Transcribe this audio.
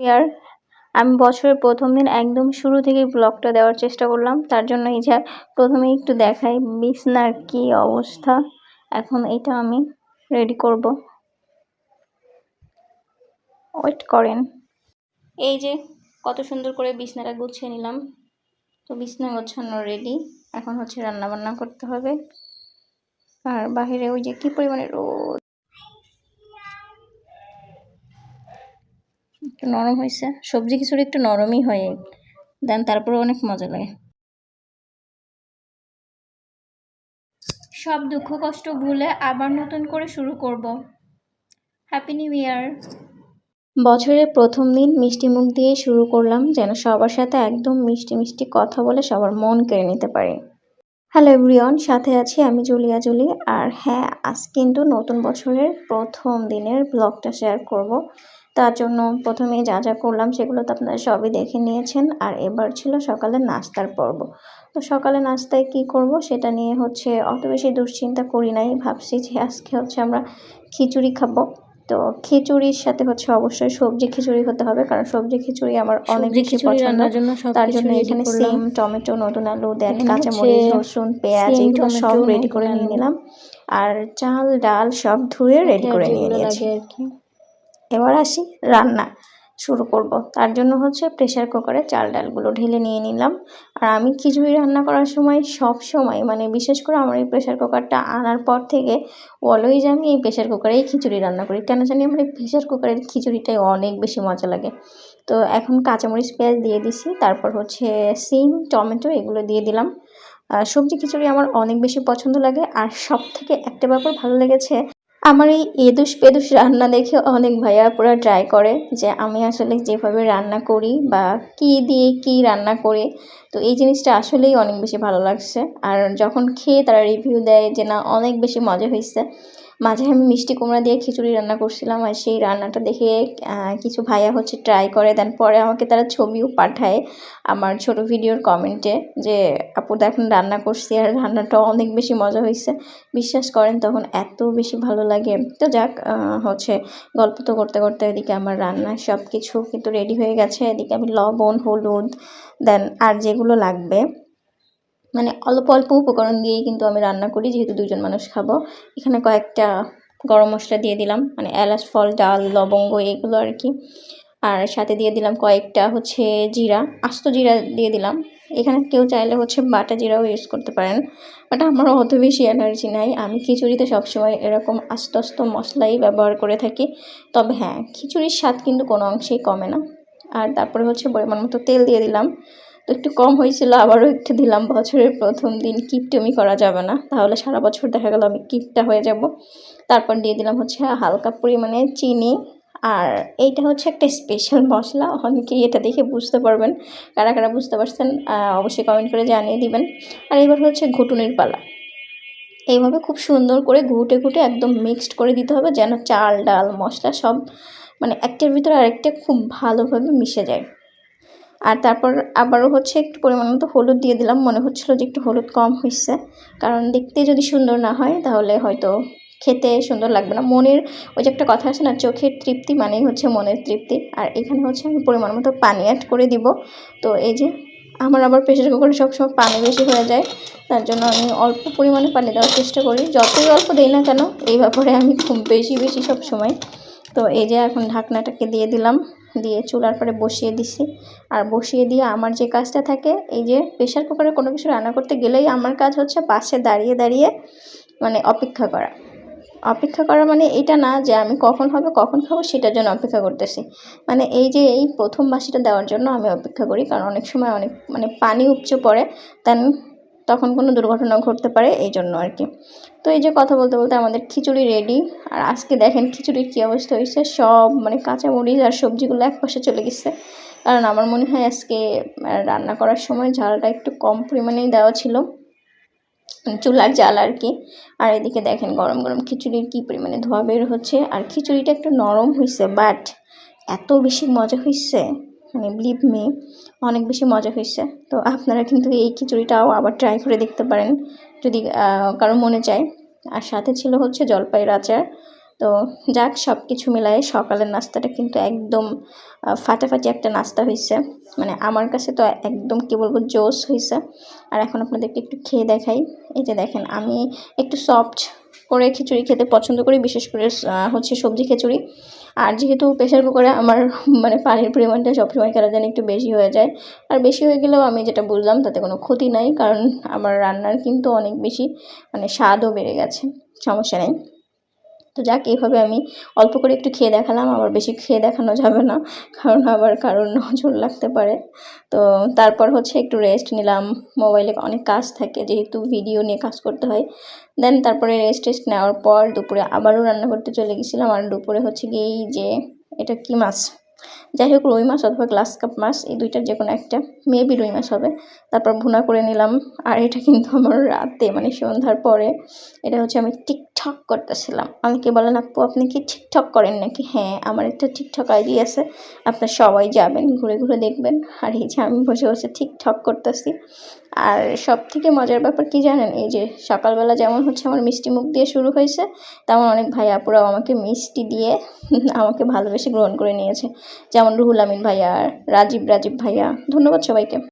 ইয়ার আমি বছরের প্রথম দিন একদম শুরু থেকেই ব্লগটা দেওয়ার চেষ্টা করলাম। তার জন্য এই যে প্রথমে একটু দেখাই বিছনার কি অবস্থা। এখন এটা আমি রেডি করব। ওয়েট করেন। এই যে কত সুন্দর করে বিছনাটা গুছিয়ে নিলাম। তো বিছনা গোছানো রেডি এখন হচ্ছে রান্না বান্না করতে হবে। আর বাহিরে ওই যে কি পরিমাণে রোদ। একটু নরম হয়েছে। সবজি খিচুড়ি একটু নরমই হয়। দেন তারপরে অনেক মজা লাগে। সব দুঃখ কষ্ট ভুলে আবার নতুন করে শুরু করব। হ্যাপি নিউ ইয়ার বছরের প্রথম দিন মিষ্টি মুখ দিয়ে শুরু করলাম যেন সবার সাথে একদম মিষ্টি মিষ্টি কথা বলে সবার মন কেড়ে নিতে পারি। হ্যালো এভরিওয়ান সাথে আছি আমি জুলিয়া জুলি আর হ্যাঁ আজ কিন্তু নতুন বছরের প্রথম দিনের ব্লগটা শেয়ার করব। তার জন্য প্রথমে যা যা করলাম সেগুলো তো আপনারা সবই দেখে নিয়েছেন। আর এবার ছিল সকালে নাস্তার পর্ব। তো সকালে নাস্তায় কি করব সেটা নিয়ে হচ্ছে অত বেশি দুশ্চিন্তা করি নাই। ভাবছি যে আজকে হচ্ছে আমরা খিচুড়ি খাব। তো খিচুড়ির সাথে হচ্ছে অবশ্যই সবজি খিচুড়ি হতে হবে কারণ সবজি খিচুড়ি আমার অনেক বেশি পছন্দ। তার জন্য এখানে সিম টমেটো নতুন আলু দেন কাঁচামরিচ রসুন পেঁয়াজ এগুলো সব রেডি করে নিয়ে নিলাম। আর চাল ডাল সব ধুয়ে রেডি করে নিয়ে নিয়েছি। এবার আসি রান্না শুরু করব। তার জন্য হচ্ছে প্রেশার কুকারে চাল ডালগুলো ঢেলে নিয়ে নিলাম। আর আমি খিচুড়ি রান্না করার সময় সব সময় মানে বিশেষ করে আমার এই প্রেশার কুকারটা আনার পর থেকে অলওয়েজ আমি এই প্রেশার কুকারেই খিচুড়ি রান্না করি। কেন জানি আমার এই প্রেশার কুকারের খিচুড়িটাই অনেক বেশি মজা লাগে। তো এখন কাঁচামরিচ, পেঁয়াজ দিয়ে দিছি, তারপর হচ্ছে সিম, টমেটো এগুলো দিয়ে দিলাম। সবজি খিচুড়ি আমার অনেক বেশি পছন্দ লাগে। আর সব থেকে একটা ব্যাপার ভালো লেগেছে আমার এই এদুস পেদুস রান্না দেখে অনেক ভাইয়া পুরা ট্রাই করে যে আমি আসলে যেভাবে রান্না করি বা কি দিয়ে কি রান্না করে। তো এই জিনিসটা আসলেই অনেক বেশি ভালো লাগছে। আর যখন খেয়ে তারা রিভিউ দেয় যে না, অনেক বেশি মজা হয়েছে মাঝে আমি মিষ্টি কুমড়া দিয়ে খিচুড়ি রান্না করছিলাম আর সেই রান্নাটা দেখে কিছু ভাইয়া হচ্ছে ট্রাই করে। দেন পরে আমাকে তারা ছবিও পাঠায় আমার ছোট ভিডিওর কমেন্টে যে, আপু দেখেন রান্না করছি আর রান্নাটা অনেক বেশি মজা হয়েছে বিশ্বাস করেন তখন এত বেশি ভালো লাগে। তো যাক হচ্ছে গল্প তো করতে করতে এদিকে আমার রান্না সব কিছু কিন্তু রেডি হয়ে গেছে। এদিকে আমি লবণ, হলুদ দেন আর যেগুলো লাগবে মানে অল্প অল্প উপকরণ দিয়েই কিন্তু আমি রান্না করি, যেহেতু দুজন মানুষ খাব। এখানে কয়েকটা গরম মশলা দিয়ে দিলাম মানে এলাচ, ফল, ডাল, লবঙ্গ এগুলো আর কি। আর সাথে দিয়ে দিলাম কয়েকটা হচ্ছে জিরা, আস্ত জিরা দিয়ে দিলাম। এখানে কেউ চাইলে হচ্ছে বাটা জিরাও ইউজ করতে পারেন বাট আমারও অত বেশি এনার্জি নাই। আমি খিচুড়িতে সবসময় এরকম আস্ত আস্ত মশলাই ব্যবহার করে থাকি, তবে হ্যাঁ খিচুড়ির স্বাদ কিন্তু কোনো অংশেই কমে না। আর তারপরে হচ্ছে পরিমাণ মতো তেল দিয়ে দিলাম। তো একটু কম হয়েছিল, আবারও একটু দিলাম। বছরের প্রথম দিন কিপটমি করা যাবে না। তাহলে সারা বছর দেখা গেল আমি কিপটা হয়ে যাব। তারপর দিয়ে দিলাম হচ্ছে হালকা পরিমাণে চিনি। আর এইটা হচ্ছে একটা স্পেশাল মশলা। অনেকেই এটা দেখে বুঝতে পারবেন। কারা কারা বুঝতে পারছেন অবশ্যই কমেন্ট করে জানিয়ে দিবেন। আর এবার হচ্ছে ঘুটুনির পালা। এইভাবে খুব সুন্দর করে ঘুটে ঘুটে একদম মিক্সড করে দিতে হবে, যেন চাল, ডাল, মশলা সব মানে একটার ভিতরে আরেকটা খুব ভালোভাবে মিশে যায়। আর তারপর আবারও হচ্ছে একটু পরিমাণ মতো হলুদ দিয়ে দিলাম। মনে হচ্ছিল যে একটু হলুদ কম হয়েছে কারণ দেখতে যদি সুন্দর না হয়, তাহলে হয়তো খেতে সুন্দর লাগবে না। মনের ওই যে একটা কথা আছে না, চোখের তৃপ্তি মানেই হচ্ছে মনের তৃপ্তি। আর এখানে হচ্ছে আমি পরিমাণ মতো পানি অ্যাড করে দিব। তো এই যে আমার আবার প্রেশার কুকারে সবসময় পানি বেশি হয়ে যায়, তার জন্য আমি অল্প পরিমাণে পানি দেওয়ার চেষ্টা করি। যতই অল্প দিই না কেন, এই ব্যাপারে আমি খুব বেশি বেশি সব সময়। তো এই যে এখন ঢাকনাটাকে দিয়ে দিলাম। দিয়ে চুলার পরে বসিয়ে দিছি। আর বসিয়ে দিয়ে আমার যে কাজটা থাকে, এই যে প্রেশার কুকারে কোনো কিছু রান্না করতে গেলেই আমার কাজ হচ্ছে পাশে দাঁড়িয়ে দাঁড়িয়ে মানে অপেক্ষা করা। অপেক্ষা করা মানে এটা না যে আমি কখন হবে, কখন খাব সেটার জন্য অপেক্ষা করতেছি। মানে এই যে এই প্রথম বাসিটা দেওয়ার জন্য আমি অপেক্ষা করি, কারণ অনেক সময় অনেক মানে পানি উপচে পড়ে দেন তখন কোনো দুর্ঘটনা ঘটতে পারে, এই জন্য আর কি। তো এই যে কথা বলতে বলতে আমাদের খিচুড়ি রেডি আর আজকে দেখেন খিচুড়ির কী অবস্থা হয়েছে। সব মানে কাঁচামরিচ আর সবজিগুলো এক পাশে চলে গেছে। কারণ আমার মনে হয় আজকে রান্না করার সময় ঝালটা একটু কম পরিমাণেই দেওয়া ছিল। চুলার জাল আর কি। আর এদিকে দেখেন গরম গরম খিচুড়ির কী পরিমাণে ধোয়া বের হচ্ছে। আর খিচুড়িটা একটু নরম হয়েছে বাট এত বেশি মজা হয়েছে মানে বিলিভ মি অনেক বেশি মজা হয়েছে। তো আপনারা কিন্তু এই খিচুড়িটাও আবার ট্রাই করে দেখতে পারেন। যদি কারও মনে চায় আর সাথে ছিল হচ্ছে জলপাইয়ের আচার। তো যাক সব কিছু মিলায়ে সকালের নাস্তাটা কিন্তু একদম ফাটাফাটি একটা নাস্তা হয়েছে মানে আমার কাছে তো একদম কি বলব জোস হয়েছে আর এখন আপনাদেরকে একটু খেয়ে দেখাই। এই যে দেখেন, আমি একটু সফট করে খিচুড়ি খেতে পছন্দ করি, বিশেষ করে হচ্ছে সবজি খিচুড়ি। আর যেহেতু প্রেশার কুকারে আমার মানে পানির পরিমাণটা সবসময় কেন জানি একটু বেশি হয়ে যায়। আর বেশি হয়ে গেলেও আমি যেটা বুঝলাম, তাতে কোনো ক্ষতি নাই, কারণ আমার রান্নার কিন্তু অনেক বেশি মানে স্বাদও বেড়ে গেছে। সমস্যা নেই। তো যাক, এইভাবে আমি অল্প করে একটু খেয়ে দেখালাম, আবার বেশি খেয়ে দেখানো যাবে না, কারণ আবার কারোর নজর লাগতে পারে। তো তারপর হচ্ছে একটু রেস্ট নিলাম মোবাইলে অনেক কাজ থাকে, যেহেতু ভিডিও নিয়ে কাজ করতে হয়। দেন তারপরে রেস্ট টেস্ট নেওয়ার পর দুপুরে আবারও রান্না করতে চলে গেছিলাম, আর দুপুরে হচ্ছে গিয়ে যে, এটা কি মাছ? যাই হোক, রুই মাছ অথবা গ্লাস কাপ মাছ, এই দুইটার যে কোনো একটা। মেবি রুই মাছ হবে। তারপর ভুনা করে নিলাম। আর এটা কিন্তু আমার রাতে মানে সন্ধ্যার পরে, এটা হচ্ছে আমি টিকটক করতেছিলাম। আমাকে বলেন, আপু, আপনি কি টিকটক করেন নাকি? হ্যাঁ আমার একটা টিকটক আইডি আছে। আপনার সবাই যাবেন, ঘুরে ঘুরে দেখবেন। আর এই যে আমি বসে বসে টিকটক করতেছি। আর সব থেকে মজার ব্যাপার কি জানেন? এই যে সকালবেলা যেমন হচ্ছে আমার মিষ্টি মুখ দিয়ে শুরু হয়েছে, তেমন অনেক ভাই আপুরাও আমাকে মিষ্টি দিয়ে আমাকে ভালোবেসে গ্রহণ করে নিয়েছে। যেমন রুহুল আমিন ভাইয়া রাজীব রাজীব ভাইয়া। ধন্যবাদ সবাইকে।